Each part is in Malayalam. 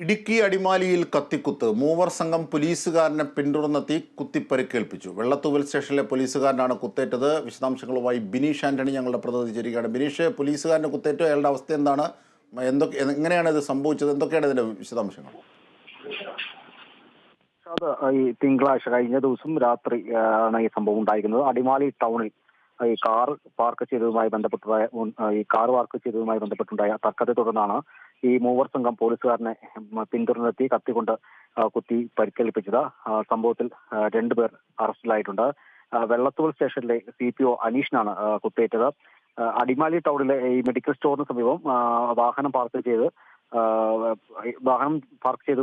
ഇടുക്കി അടിമാലിയിൽ കത്തിക്കുത്ത്. മൂവർ സംഘം പോലീസുകാരനെ പിന്തുടർന്നെത്തി കുത്തിപ്പരിക്കേൽപ്പിച്ചു. വെള്ളത്തൂവൽ സ്റ്റേഷനിലെ പോലീസുകാരനാണ് കുത്തേറ്റത്. വിശദാംശങ്ങളുമായി ബിനീഷ് ആന്റണി ഞങ്ങളുടെ പ്രതിനിധി ചേരുകയാണ് ബിനീഷ് പോലീസുകാരനെ കുത്തേറ്റോ അയാളുടെ അവസ്ഥ എന്താണ്? എന്തൊക്കെ എങ്ങനെയാണ് ഇത് സംഭവിച്ചത്? എന്തൊക്കെയാണ് ഇതിന്റെ വിശദാംശങ്ങൾ? ഈ തിങ്കളാഴ്ച കഴിഞ്ഞ ദിവസം രാത്രി ആണ് ഈ സംഭവം ഉണ്ടായിരിക്കുന്നത് അടിമാലി ടൗണിൽ ഈ കാർ പാർക്ക് ചെയ്തതുമായി ബന്ധപ്പെട്ടുണ്ടായ ഈ കാർ പാർക്ക് ചെയ്തതുമായി ബന്ധപ്പെട്ടുണ്ടായ തർക്കത്തെ തുടർന്നാണ് ഈ മൂവർ സംഘം പോലീസുകാരനെ പിന്തുടർന്നെത്തി കത്തിക്കൊണ്ട് കുത്തി പരിക്കേൽപ്പിച്ചത്. സംഭവത്തിൽ രണ്ടുപേർ അറസ്റ്റിലായിട്ടുണ്ട്. വെള്ളത്തുവൽ സ്റ്റേഷനിലെ സി പി ഒ അനീഷിനാണ് കുത്തേറ്റത് അടിമാലി ടൗണിലെ ഈ മെഡിക്കൽ സ്റ്റോറിന് സമീപം വാഹനം പാർക്ക് ചെയ്ത് വാഹനം പാർക്ക് ചെയ്ത്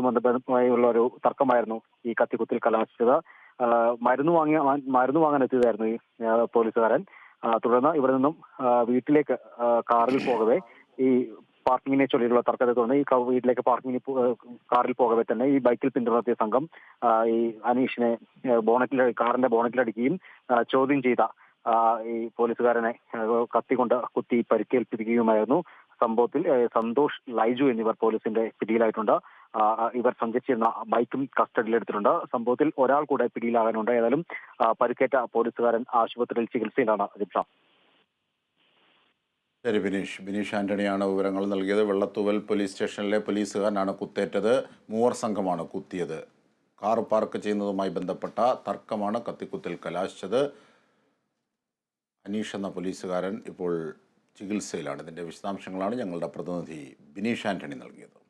ഉള്ള ഒരു തർക്കമായിരുന്നു ഈ കത്തിക്കുത്തിൽ കലാശിച്ചത്. മരുന്ന് വാങ്ങിയ മരുന്ന് വാങ്ങാൻ എത്തിയതായിരുന്നു പോലീസുകാരൻ. തുടർന്ന് ഇവിടെ നിന്നും വീട്ടിലേക്ക് കാറിൽ പോകവേ. ഈ പാർക്കിങ്ങിനെ ചൊല്ലിയുള്ള തർക്കത്തെ തുടർന്ന് ഈ വീട്ടിലേക്ക് പാർക്കിങ്ങിന് കാറിൽ പോകവേ തന്നെ ഈ ബൈക്കിൽ പിന്തുടർത്തിയ സംഘം ഈ അനീഷിനെ ബോണറ്റിൽ കാറിന്റെ ബോണറ്റിൽ അടിക്കുകയും ചോദ്യം ചെയ്ത ഈ പോലീസുകാരനെ കത്തിക്കൊണ്ട് കുത്തി പരിക്കേൽപ്പിക്കുകയുമായിരുന്നു. സംഭവത്തിൽ സന്തോഷ് ലൈജു എന്നിവർ പോലീസിന്റെ പിടിയിലായിട്ടുണ്ട്. ഇവർ സഞ്ചരിച്ചിരുന്ന ബൈക്കും കസ്റ്റഡിയിലെടുത്തിട്ടുണ്ട് സംഭവത്തിൽ ഒരാൾ കൂടെ പിടിയിലാകാനുണ്ട്. ഏതായാലും പരുക്കേറ്റ പോലീസുകാരൻ ആശുപത്രിയിൽ ചികിത്സയിലാണ് ദിപ്ഷ ശരി ബിനീഷ്. ബിനീഷ് ആന്റണിയാണ് വിവരങ്ങൾ നൽകിയത്. വെള്ളത്തൂവൽ പോലീസ് സ്റ്റേഷനിലെ പോലീസുകാരനാണ് കുത്തേറ്റത്. മൂവർ സംഘമാണ് കുത്തിയത്. കാർ പാർക്ക് ചെയ്യുന്നതുമായി ബന്ധപ്പെട്ട തർക്കമാണ് കത്തിക്കുത്തിൽ കലാശിച്ചത്. അനീഷ് എന്ന പോലീസുകാരൻ ഇപ്പോൾ ചികിത്സയിലാണ്. ഇതിന്റെ വിശദാംശങ്ങളാണ് ഞങ്ങളുടെ പ്രതിനിധി ബിനീഷ് ആന്റണി നൽകിയത്.